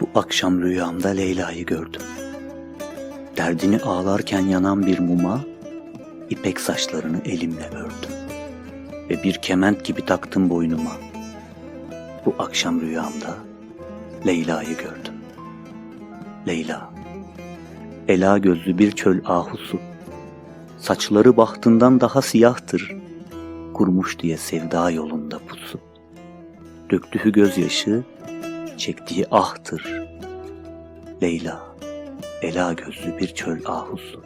Bu akşam rüyamda Leyla'yı gördüm. Derdini ağlarken yanan bir muma, ipek saçlarını elimle ördüm. Ve bir kement gibi taktım boynuma. Bu akşam rüyamda Leyla'yı gördüm. Leyla, ela gözlü bir çöl ahusu. Saçları bahtından daha siyahtır. Kurmuş diye sevda yolunda pusu. Döktüğü gözyaşı, çektiği ahtır. Leyla, ela gözlü bir çöl ahusu.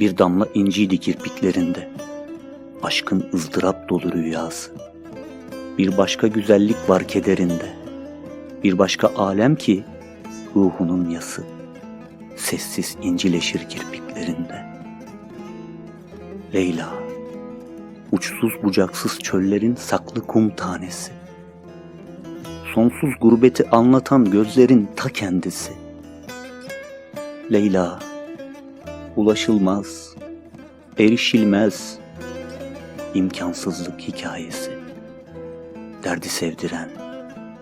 Bir damla inciydi kirpiklerinde. Aşkın ızdırap dolu rüyası. Bir başka güzellik var kederinde. Bir başka alem ki ruhunun yası. Sessiz incileşir kirpiklerinde. Leyla, uçsuz bucaksız çöllerin saklı kum tanesi. Sonsuz gurbeti anlatan gözlerin ta kendisi. Leyla, ulaşılmaz, erişilmez, imkansızlık hikayesi. Derdi sevdiren,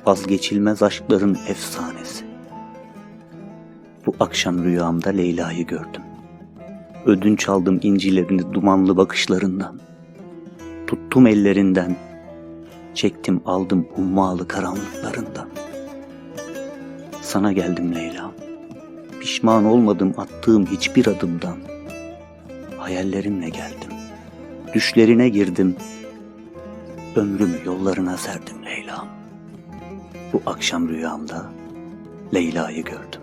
vazgeçilmez aşkların efsanesi. Bu akşam rüyamda Leyla'yı gördüm. Ödünç aldım incilerini dumanlı bakışlarından. Tuttum ellerinden, çektim aldım hummalı karanlıklarından. Sana geldim Leyla. Pişman olmadım attığım hiçbir adımdan. Hayallerimle geldim. Düşlerine girdim. Ömrümü yollarına serdim Leyla. Bu akşam rüyamda Leyla'yı gördüm.